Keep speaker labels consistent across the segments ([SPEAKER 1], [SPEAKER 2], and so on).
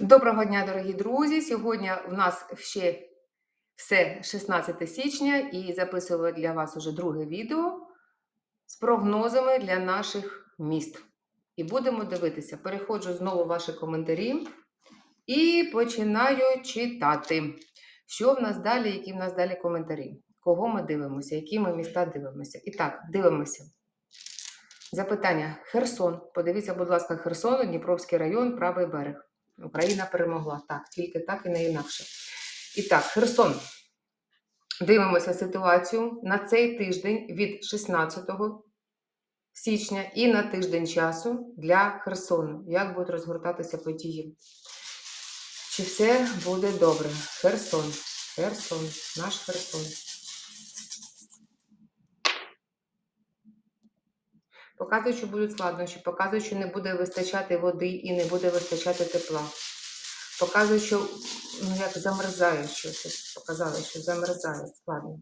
[SPEAKER 1] Доброго дня, дорогі друзі! Сьогодні у нас ще все 16 січня і записую для вас уже друге відео з прогнозами для наших міст. І будемо дивитися. Переходжу знову ваші коментарі і починаю читати. Що в нас далі, які в нас далі коментарі? Кого ми дивимося, які ми міста дивимося? І так, дивимося. Запитання: Херсон. Подивіться, будь ласка, Херсон, Дніпровський район, правий берег. Україна перемогла. Так, тільки так і не інакше. І так, Херсон. Дивимося ситуацію на цей тиждень від 16 січня і на тиждень часу для Херсону. Як будуть розгортатися події? Чи все буде добре? Херсон. Херсон, наш Херсон. Показують, що будуть складнощі, показують, що не буде вистачати води і не буде вистачати тепла. Показують, що ну, як замерзає щось. Показали, що замерзає складно.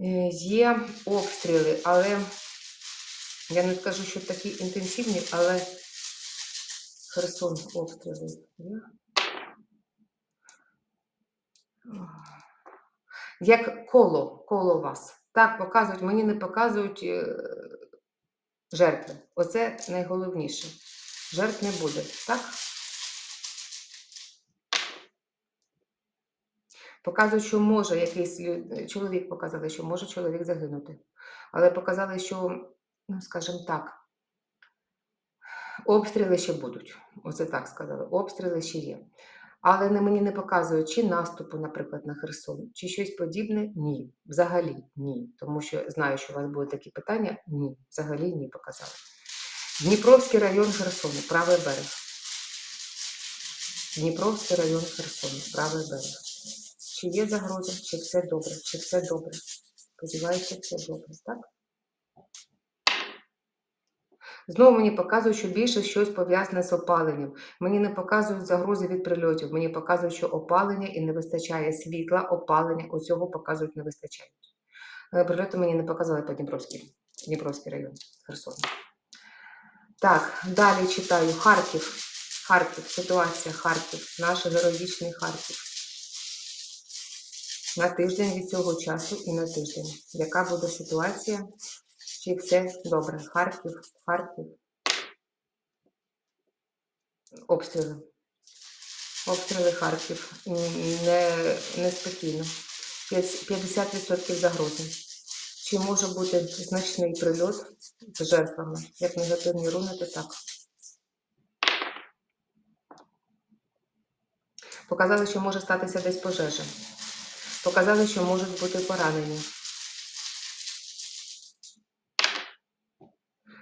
[SPEAKER 1] Е, Є обстріли, але я не скажу, що такі інтенсивні, але Херсон обстріли. Як коло, коло вас. Так, показують, мені не показують е, жертви. Оце найголовніше. Жертв не буде, так? Показують, що може якийсь чоловік показали, що може чоловік загинути. Але показали, що, ну, скажімо так, обстріли ще будуть. Оце так сказали. Обстріли ще є. Але не, мені не показують чи наступу, наприклад, на Херсон, чи щось подібне. Ні. Взагалі ні. Тому що знаю, що у вас будуть такі питання. Ні. Взагалі ні показали. Дніпровський район Херсону, правий берег. Дніпровський район Херсону, правий берег. Чи є загроза, чи все добре, чи все добре. Сподіваюся, все добре, так? Знову мені показують, що більше щось пов'язане з опаленням. Мені не показують загрози від прильотів. Мені показують, що опалення і не вистачає світла, опалення. Оцього показують не вистачає. Е, Прильоти мені не показали по Дніпровській, Дніпровський район Херсон. Так, далі читаю Харків. Харків, ситуація Харків, наш героїчний Харків. На тиждень від цього часу і на тиждень. Яка буде ситуація? Чи все добре? Харків, Харків. Обстріли. Обстріли Харків. М, Не, неспокійно. 50% загрози. Чи може бути значний прильот з жертвами? Як негативні руни, то так. Показали, що може статися десь пожежа. Показали, що можуть бути поранені.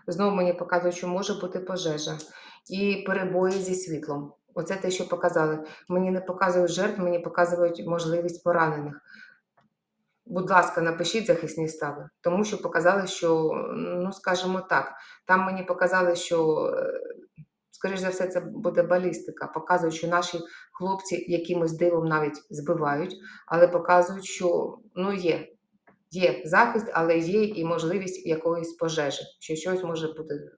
[SPEAKER 1] Знову мені показують, що може бути пожежа і перебої зі світлом. Оце те, що показали. Мені не показують жертв, мені показують можливість поранених. Будь ласка, напишіть захисні стави, тому що показали, що, ну скажімо так, там мені показали, що, е, скоріш за все, це буде балістика. Показують, що наші хлопці якимось дивом навіть збивають, але показують, що ну є. Є захист, але є і можливість якоїсь пожежі, що щось може бути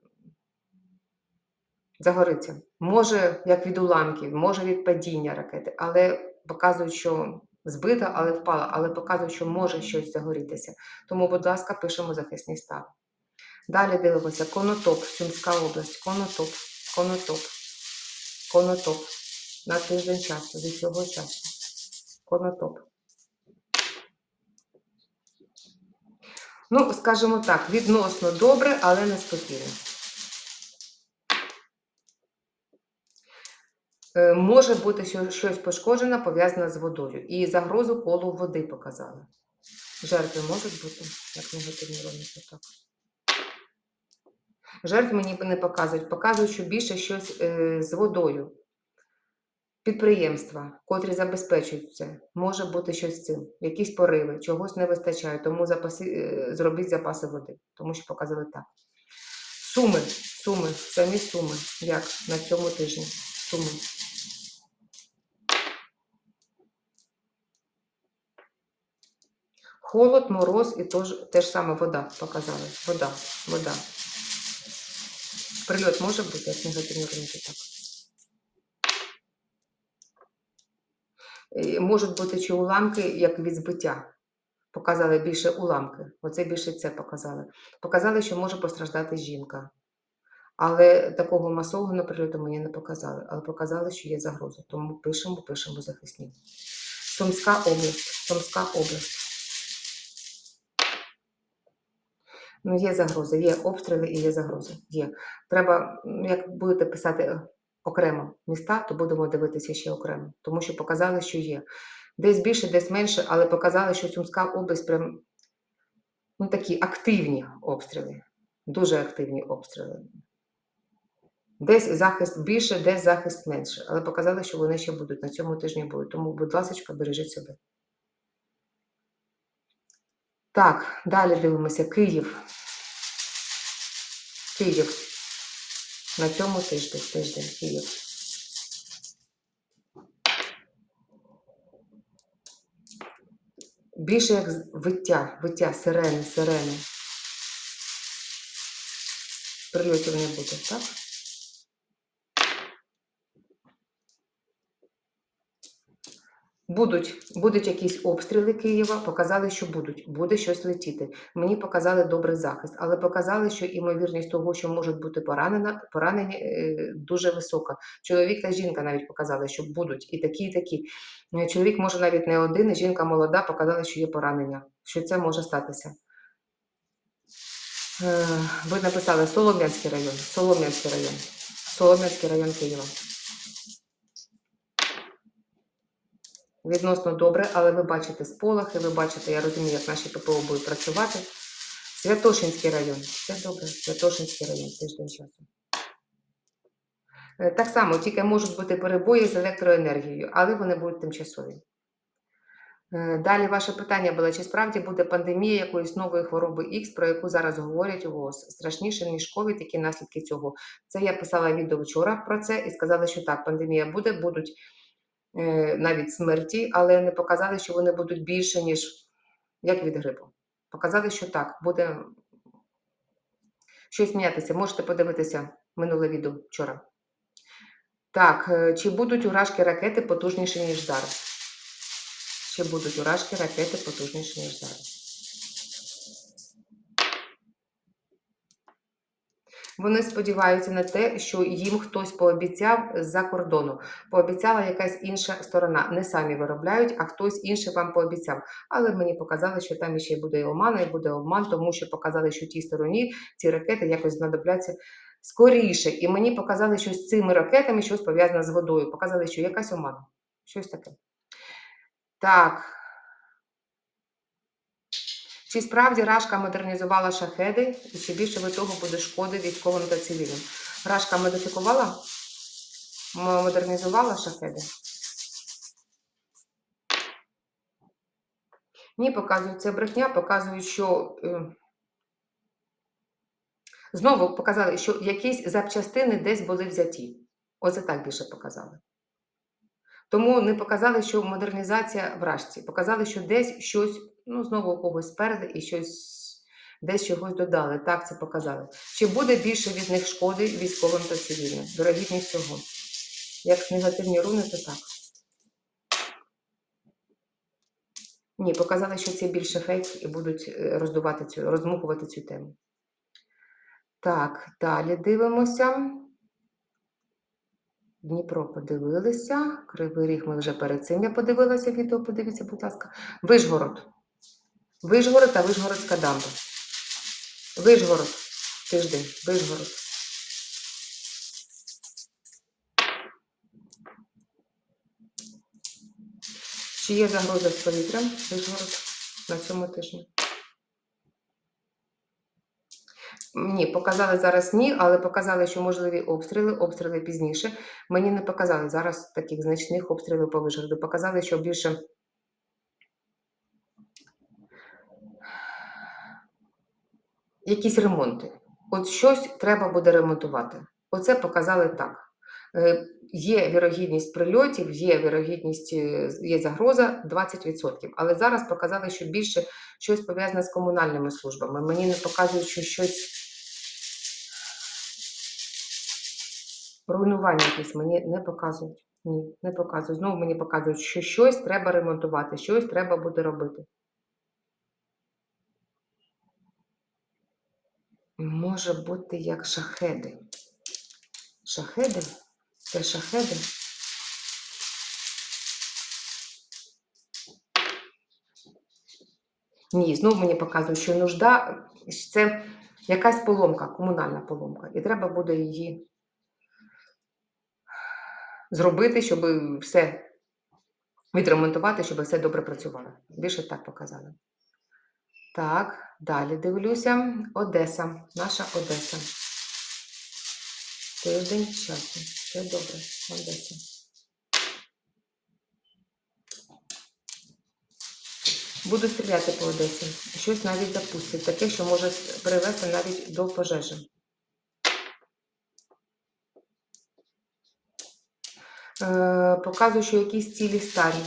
[SPEAKER 1] загориться. Може, як від уламків, може від падіння ракети, але показують, що збита, але впала, але показують, що може щось загорітися. Тому, будь ласка, пишемо захисні стави. Далі дивимося Конотоп, Сумська область, Конотоп, Конотоп, Конотоп. На тиждень часу, від цього часу. Конотоп. Ну, скажімо так, відносно добре, але неспокійно. Е, Може бути щось пошкоджене, пов'язане з водою. І загрозу колу води показали. Жертви можуть бути, як негативні роміки, так. Жертв мені не показують. Показують, що більше щось е, з водою. Підприємства, котрі забезпечують це, може бути щось з цим, якісь пориви, чогось не вистачає, тому запаси, е, зробіть запаси води, тому що показали так. Суми, суми, самі суми, як на цьому тижні. Суми. Холод, мороз і тож, те ж саме вода показали. Вода, вода. Прильот може бути, як негативно робити так. Можуть бути чи уламки, як від збиття. Показали більше уламки. Оце більше це показали. Показали, що може постраждати жінка. Але такого масового прильоту мені не показали. Але показали, що є загроза. Тому пишемо, пишемо захисні. Сумська область. Сумська область. Ну, є загроза, є обстріли і є загроза. Є. Треба, як будете писати е, окремо міста, то будемо дивитися ще окремо, тому що показали, що є. Десь більше, десь менше, але показали, що Сумська область прям ну, такі активні обстріли, дуже активні обстріли. Десь захист більше, десь захист менше. Але показали, що вони ще будуть на цьому тижні будуть. Тому, будь ласка, бережіть себе. Так, далі дивимося. Київ. Київ. На цьому тиждень, тиждень Київ. Більше як виття, виття, сирени, сирени. Прильотів не буде, так? Будуть, будуть якісь обстріли Києва, показали, що будуть, буде щось летіти. Мені показали добрий захист, але показали, що імовірність того, що можуть бути поранена, поранені, е, дуже висока. Чоловік та жінка навіть показали, що будуть і такі, і такі. Е, Чоловік може навіть не один, жінка молода, показали, що є поранення, що це може статися. Е, Ви написали Солом'янський район, Солом'янський район, Солом'янський район Києва. Відносно добре, але ви бачите сполохи, ви бачите, я розумію, як наші ППО будуть працювати. Святошинський район. Все добре, Святошинський район, тиждень часу. Е, Так само, тільки можуть бути перебої з електроенергією, але вони будуть тимчасові. Е, Далі ваше питання було, чи справді буде пандемія якоїсь нової хвороби X, про яку зараз говорять у ВОЗ, страшніше, ніж ковід, які наслідки цього. Це я писала відео вчора про це і сказала, що так, пандемія буде, будуть навіть смерті, але не показали, що вони будуть більше, ніж як від грипу. Показали, що так, буде щось мінятися. Можете подивитися минуле відео вчора. Так, е, чи будуть уражки ракети потужніші, ніж зараз? Чи будуть уражки ракети потужніші, ніж зараз? Вони сподіваються на те, що їм хтось пообіцяв з-за кордону. Пообіцяла якась інша сторона. Не самі виробляють, а хтось інший вам пообіцяв. Але мені показали, що там ще буде і омана, і буде обман, тому що показали, що тій стороні ці ракети якось знадобляться скоріше. І мені показали, що з цими ракетами щось пов'язане з водою. Показали, що якась омана. Щось таке. Так. Чи справді Рашка модернізувала шахеди, і чи більше від того буде шкоди військовим та цивільним? Рашка модифікувала? Модернізувала шахеди? Ні, показують це брехня, показують, що е, знову показали, що якісь запчастини десь були взяті. Оце так більше показали. Тому не показали, що модернізація в Рашці. Показали, що десь щось, ну, знову у когось спереди і щось десь чогось додали. Так це показали. Чи буде більше від них шкоди військовим та цивільним? Вірогідність цього. Як негативні руни, то так. Ні, показали, що це більше фейк і будуть е, роздувати цю, роздмухувати цю тему. Так, далі дивимося. Дніпро подивилися. Кривий ріг ми вже перед цим я подивилася відео, подивіться, будь ласка. Вишгород. Вишгород та Вишгородська дамба. Вишгород. Тиждень. Вишгород. Чи є загроза з повітрям? Вишгород на цьому тижні? Ні, показали зараз ні, але показали, що можливі обстріли, обстріли пізніше. Мені не показали зараз таких значних обстрілів по Вишгороду. Показали, що більше якісь ремонти. От щось треба буде ремонтувати. Оце показали так. Е, Є вірогідність прильотів, є вірогідність, е, є загроза 20%. Але зараз показали, що більше щось пов'язане з комунальними службами. Мені не показують, що щось Руйнування якісь мені не показують. Ні, не показують. Знову мені показують, що щось треба ремонтувати, щось треба буде робити. Може бути як шахеди. Шахеди? Це шахеди? Ні, знову мені показують, що нужда це якась поломка, комунальна поломка. І треба буде її зробити, щоб все відремонтувати, щоб все добре працювало. Більше так показали. Так, далі дивлюся. Одеса, наша Одеса. Тиждень часу. Все добре, Одеса. Буду стріляти по Одесі. Щось навіть запустить, таке, що може привести навіть до пожежі. Е, показую, що якісь цілі старі,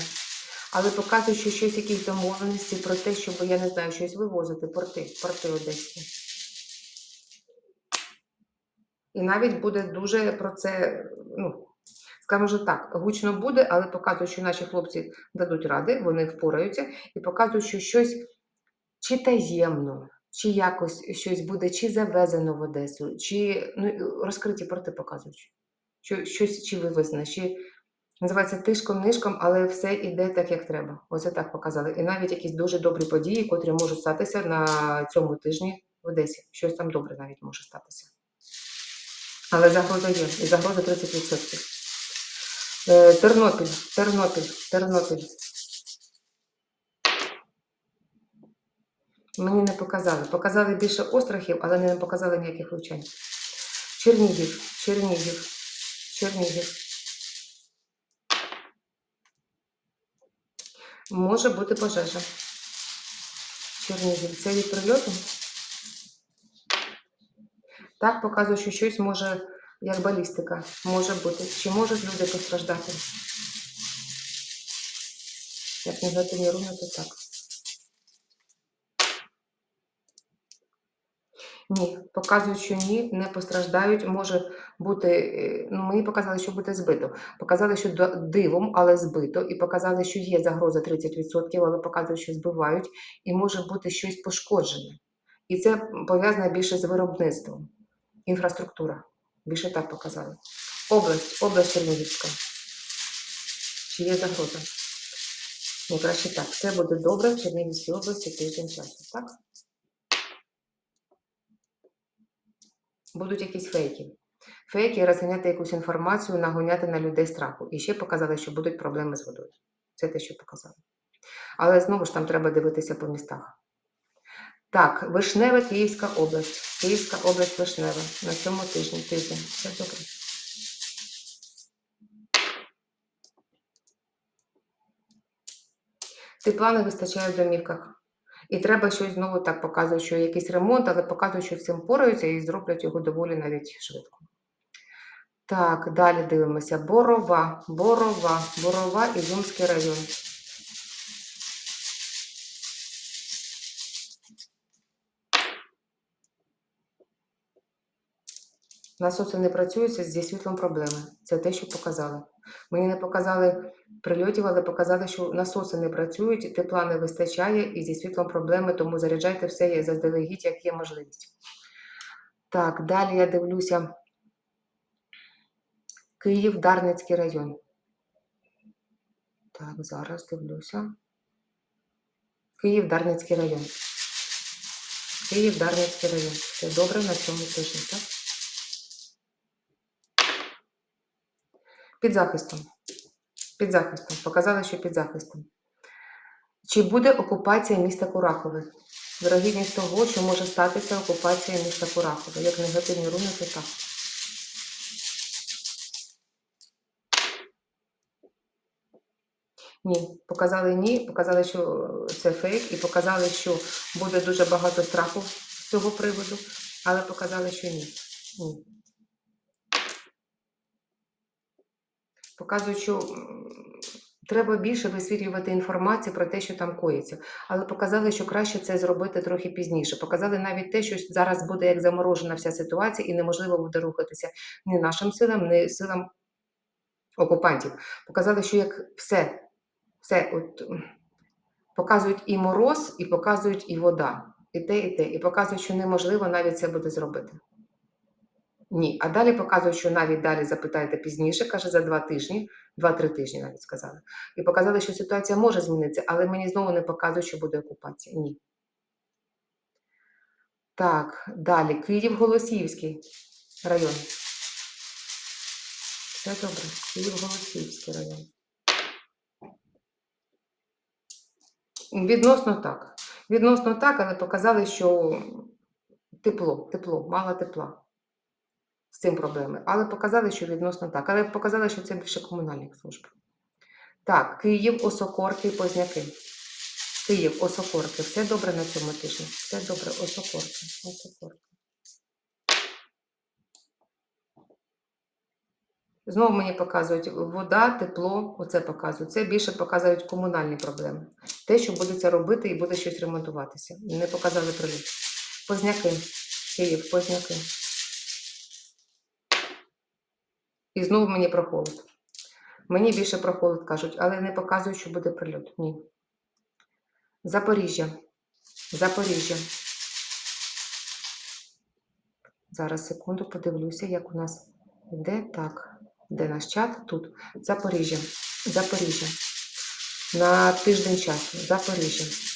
[SPEAKER 1] але показую, що щось, якісь домовленості про те, щоб, я не знаю, щось вивозити, порти, порти одеські. І навіть буде дуже про це, ну, скажімо так, гучно буде, але показую, що наші хлопці дадуть ради, вони впораються, і показую, що щось чи таємно, чи якось щось буде, чи завезено в Одесу, чи ну, розкриті порти показують. Що, щось чи вивезено, чи називається тишком, нишком, але все йде так, як треба. Оце так показали. І навіть якісь дуже добрі події, котрі можуть статися на цьому тижні в Одесі. Щось там добре навіть може статися. Але загроза є, і загроза 30%. Е, Тернопіль, Тернопіль, Тернопіль. Мені не показали. Показали більше острахів, але не показали ніяких влучань. Чернігів, Чернігів, Чернігів. Може бути пожежа. Чернігів. Це від прильоту? Так показує, що щось може, як балістика, може бути. Чи можуть люди постраждати? Як негативні руни, то так. Ні, показують, що ні, не постраждають. Може бути, е, ну мені показали, що буде збито. Показали, що дивом, але збито, і показали, що є загроза 30%, але показують, що збивають, і може бути щось пошкоджене. І це пов'язане більше з виробництвом. Інфраструктура. Більше так показали. Область, область Чернігівська. Чи є загроза? Ну, краще так. Все буде добре в Чернігівській області тиждень часу, так? Будуть якісь фейки. Фейки розганяти якусь інформацію, нагоняти на людей страху. І ще показали, що будуть проблеми з водою. Це те, що показали. Але знову ж там треба дивитися по містах. Так, Вишневе, Київська область. Київська область Вишневе. На цьому тижні тиждень. Все добре. Тепла не вистачає в домівках. І треба щось знову так показує, що якийсь ремонт, але показує, що всім пораються і зроблять його доволі навіть швидко. Так, далі дивимося. Борова, Борова, Борова, Ізюмський район. Насоси не працюються зі світлом проблеми. Це те, що показали. Мені не показали прильотів, але показали, що насоси не працюють, тепла не вистачає і зі світлом проблеми, тому заряджайте все заздалегідь, як є можливість. Так, далі я дивлюся. Київ, Дарницький район. Так, зараз дивлюся. Київ, Дарницький район. Київ, Дарницький район. Все добре на цьому тижні, так? Під захистом. Під захистом. Показали, що під захистом. Чи буде окупація міста Курахове? Вирогідність того, що може статися окупація міста Курахове. Як негативні руни, то так. Ні, показали ні, показали, що це фейк, і показали, що буде дуже багато страху з цього приводу, але показали, що ні. Ні. Показують, що Треба більше висвітлювати інформацію про те, що там коїться. Але показали, що краще це зробити трохи пізніше. Показали навіть те, що зараз буде як заморожена вся ситуація, і неможливо буде рухатися ні нашим силам, ні силам окупантів. Показали, що як все, все от, показують і мороз, і показують і вода, і те, і те, і показують, що неможливо навіть це буде зробити. Ні, а далі показують, що навіть далі запитайте пізніше, каже, за два тижні, два-три тижні навіть сказали. І показали, що ситуація може змінитися, але мені знову не показують, що буде окупація. Ні. Так, далі. Київ-Голосіївський район. Все добре. Київ-Голосіївський район. Відносно так. Відносно так, але показали, що тепло, тепло, мало тепла. Цим проблеми. Але показали, що відносно так. Але показали, що це більше комунальних служб. Так, Київ, Осокорки, Позняки. Київ, Осокорки. Все добре на цьому тижні. Все добре, Осокорки. Осокорки. Знову мені показують вода, тепло, оце показують. Це більше показують комунальні проблеми. Те, що будеться робити і буде щось ремонтуватися. Не показали приліт. Позняки. Київ, Позняки. І знову мені про холод. Мені більше про холод кажуть, але не показують, що буде прильот. Ні. Запоріжжя. Запоріжжя. Зараз секунду подивлюся, як у нас йде. Так, де наш чат? Тут. Запоріжжя. Запоріжжя. На тиждень часу. Запоріжжя.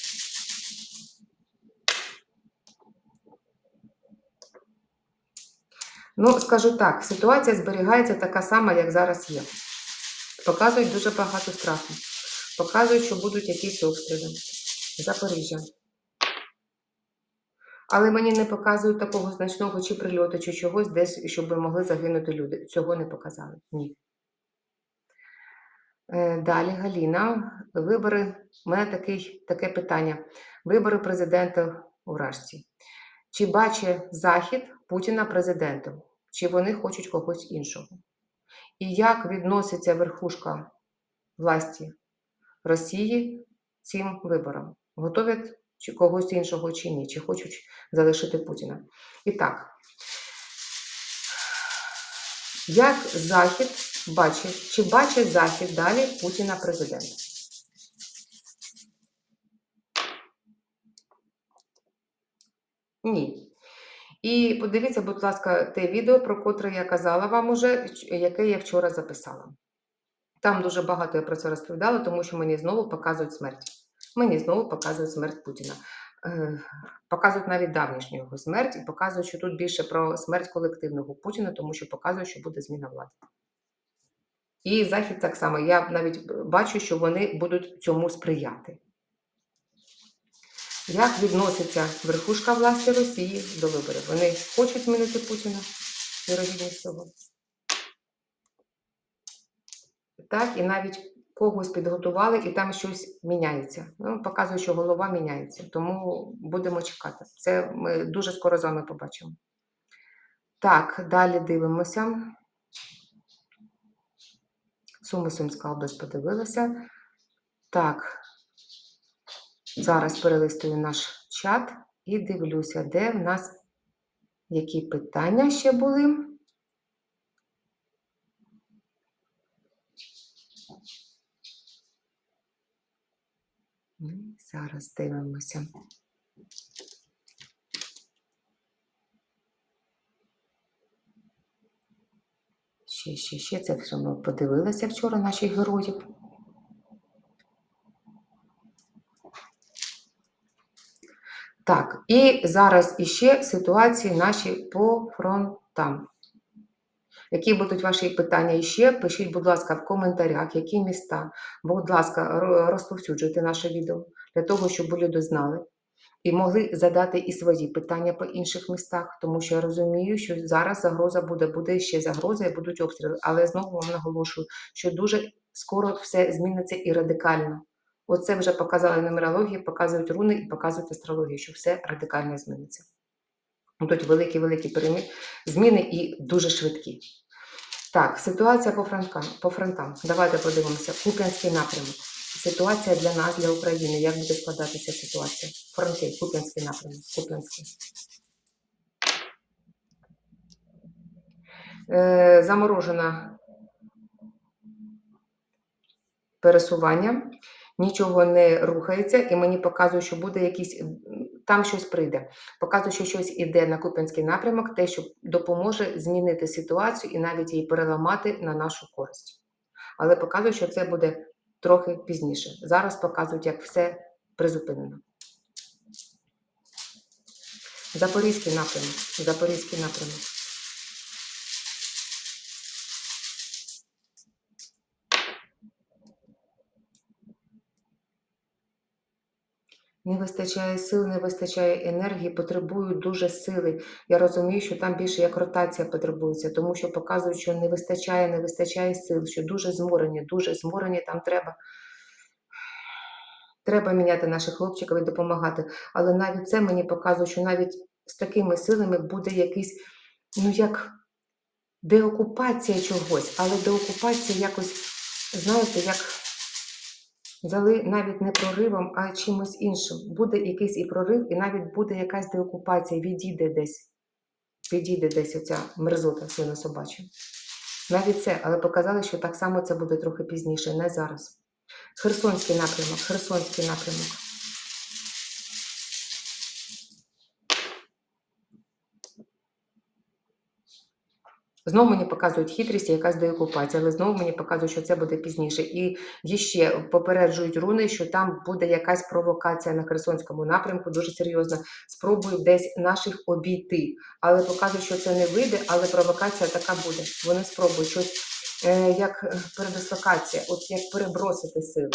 [SPEAKER 1] Ну, скажу так, ситуація зберігається така сама, як зараз є. Показують дуже багато страху. Показують, що будуть якісь обстріли. Запоріжжя. Але мені не показують такого значного чи прильоту, чи чогось десь, щоб могли загинути люди. Цього не показали. Ні. Е, Далі Галіна. Вибори. У мене такий, таке питання. Вибори президента у Рашці. Чи бачить Захід Путіна президентом? Чи вони хочуть когось іншого? І як відноситься верхушка власті Росії цим виборам? Готовять чи когось іншого чи ні? Чи хочуть залишити Путіна? І так, як Захід бачить, чи бачить Захід далі Путіна президентом? Ні. І подивіться, будь ласка, те відео, про котре я казала вам уже, яке я вчора записала. Там дуже багато я про це розповідала, тому що мені знову показують смерть. Мені знову показують смерть Путіна. Е, Показують навіть давнішню його смерть і показують, що тут більше про смерть колективного Путіна, тому що показують, що буде зміна влади. І Захід так само. Я навіть бачу, що вони будуть цьому сприяти. Як відноситься верхушка власті Росії до виборів? Вони хочуть змінити Путіна, вірогідність цього. Так, і навіть когось підготували, і там щось міняється. Ну, показує, що голова міняється. Тому будемо чекати. Це ми дуже скоро з вами побачимо. Так, далі дивимося. Суми Сумська область подивилася. Так, зараз перелистую наш чат і дивлюся, де в нас які питання ще були. Ну, Зараз дивимося. Ще, ще, ще це вже ми подивилися вчора наших героїв. Так, і зараз іще ситуації наші по фронтам. Які будуть ваші питання іще? Пишіть, будь ласка, в коментарях, які міста. Будь ласка, розповсюджуйте наше відео для того, щоб люди знали і могли задати і свої питання по інших містах, тому що я розумію, що зараз загроза буде, буде ще загроза і будуть обстріли. Але знову вам наголошую, що дуже скоро все зміниться і радикально. Оце вже показали нумерології, показують руни і показують астрологію, що все радикально зміниться. Тут великі-великі зміни і дуже швидкі. Так, ситуація по фронтам. По фронтам. Давайте подивимося. Куп'янський напрямок. Ситуація для нас, для України. Як буде складатися ситуація? Фронти, Куп'янський напрямок. Куп'янський. Е, заморожена пересування, нічого не рухається, і мені показує, що буде якийсь, там щось прийде. Показує, що щось іде на Куп'янський напрямок, те, що допоможе змінити ситуацію і навіть її переламати на нашу користь. Але показує, що це буде трохи пізніше. Зараз показують, як все призупинено. Запорізький напрямок. Запорізький напрямок. Не вистачає сил, не вистачає енергії, потребують дуже сили. Я розумію, що там більше як ротація потребується, тому що показують, що не вистачає, не вистачає сил, що дуже зморені, дуже зморені, там треба. Треба міняти наших хлопчиків і допомагати. Але навіть це мені показує, що навіть з такими силами буде якийсь, ну як деокупація чогось, але деокупація якось, знаєте, як взяли навіть не проривом, а чимось іншим. Буде якийсь і прорив, і навіть буде якась деокупація, відійде десь. Відійде десь оця мерзота свинособача. Навіть це, але показали, що так само це буде трохи пізніше, не зараз. Херсонський напрямок, Херсонський напрямок. Знову мені показують хитрість і якась деокупація, але знову мені показують, що це буде пізніше. І ще попереджують руни, що там буде якась провокація на Херсонському напрямку, дуже серйозна. Спробують десь наших обійти. Але показують, що це не вийде, але провокація така буде. Вони спробують щось е, як е, передислокація, от як перебросити сили.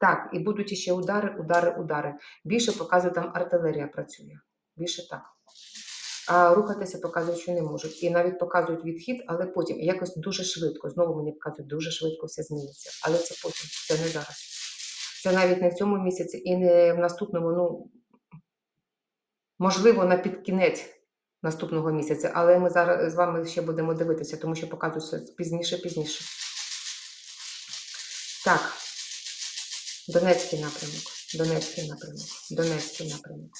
[SPEAKER 1] Так, і будуть іще удари, удари, удари. Більше показує, там артилерія працює. Більше так. А рухатися показують, що не можуть. І навіть показують відхід, але потім якось дуже швидко. Знову мені показують, дуже швидко все зміниться. Але це потім, це не зараз. Це навіть не в цьому місяці і не в наступному, ну можливо, на підкінець наступного місяця. Але ми зараз з вами ще будемо дивитися, тому що показують все пізніше, пізніше. Так. Донецький напрямок, Донецький напрямок, Донецький напрямок.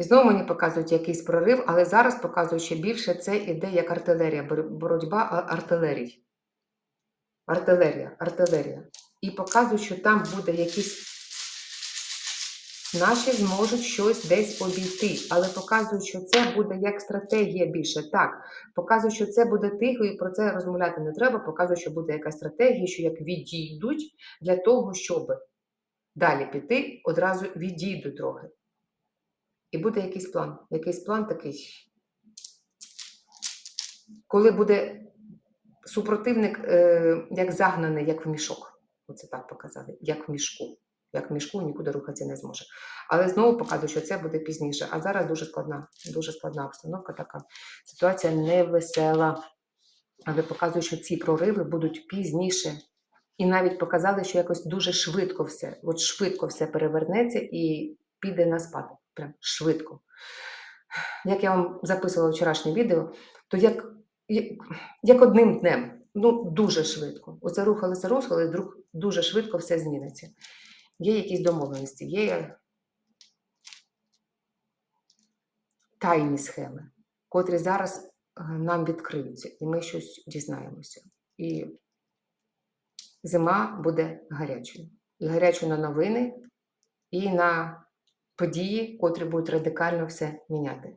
[SPEAKER 1] Знову мені показують якийсь прорив, але зараз показують ще більше, це іде як артилерія, боротьба артилерій. Артилерія, артилерія. І показують, що там буде якісь. Наші зможуть щось десь обійти, але показують, що це буде як стратегія більше. Так, показують, що це буде тихо, і про це розмовляти не треба. Показують, що буде якась стратегія, що як відійдуть для того, щоб далі піти, одразу відійдуть трохи. І буде якийсь план. Якийсь план такий. Коли буде супротивник е, як загнаний, як в мішок. Оце так показали, як в мішку. Як в мішку нікуди рухатися не зможе. Але знову показую, що це буде пізніше. А зараз дуже складна, дуже складна обстановка така. Ситуація невесела. Але показую, що ці прориви будуть пізніше. І навіть показали, що якось дуже швидко все, от швидко все перевернеться і піде на спад. Прям швидко. Як я вам записувала вчорашнє відео, то як, як, одним днем, ну дуже швидко. Оце рухалося, рухали, вдруг дуже швидко все зміниться. Є якісь домовленості, є тайні схеми, котрі зараз е, нам відкриються, і ми щось дізнаємося. І зима буде гарячою. І гарячою на новини, і на події, котрі будуть радикально все міняти.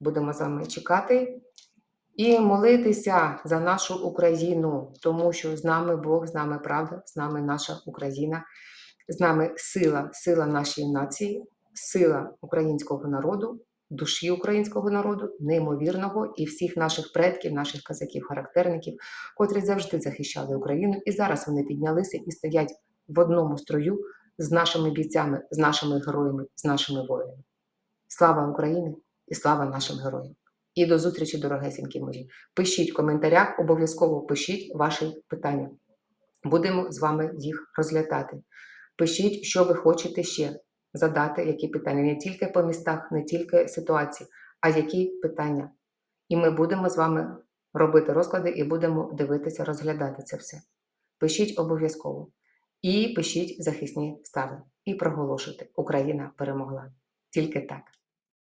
[SPEAKER 1] Будемо з вами чекати і молитися за нашу Україну, тому що з нами Бог, з нами правда, з нами наша Україна, з нами сила, сила нашої нації, сила українського народу, душі українського народу, неймовірного і всіх наших предків, наших казаків, характерників, котрі завжди захищали Україну, і зараз вони піднялися і стоять в одному строю з нашими бійцями, з нашими героями, з нашими воїнами. Слава Україні і слава нашим героям! І до зустрічі, дорогесенькі мої. Пишіть в коментарях, обов'язково пишіть ваші питання. Будемо з вами їх розглядати. Пишіть, що ви хочете ще задати, які питання, не тільки по містах, не тільки ситуації, а які питання. І ми будемо з вами робити розклади і будемо дивитися, розглядати це все. Пишіть обов'язково. І пишіть захисні стави. І проголошуйте. Україна перемогла. Тільки так.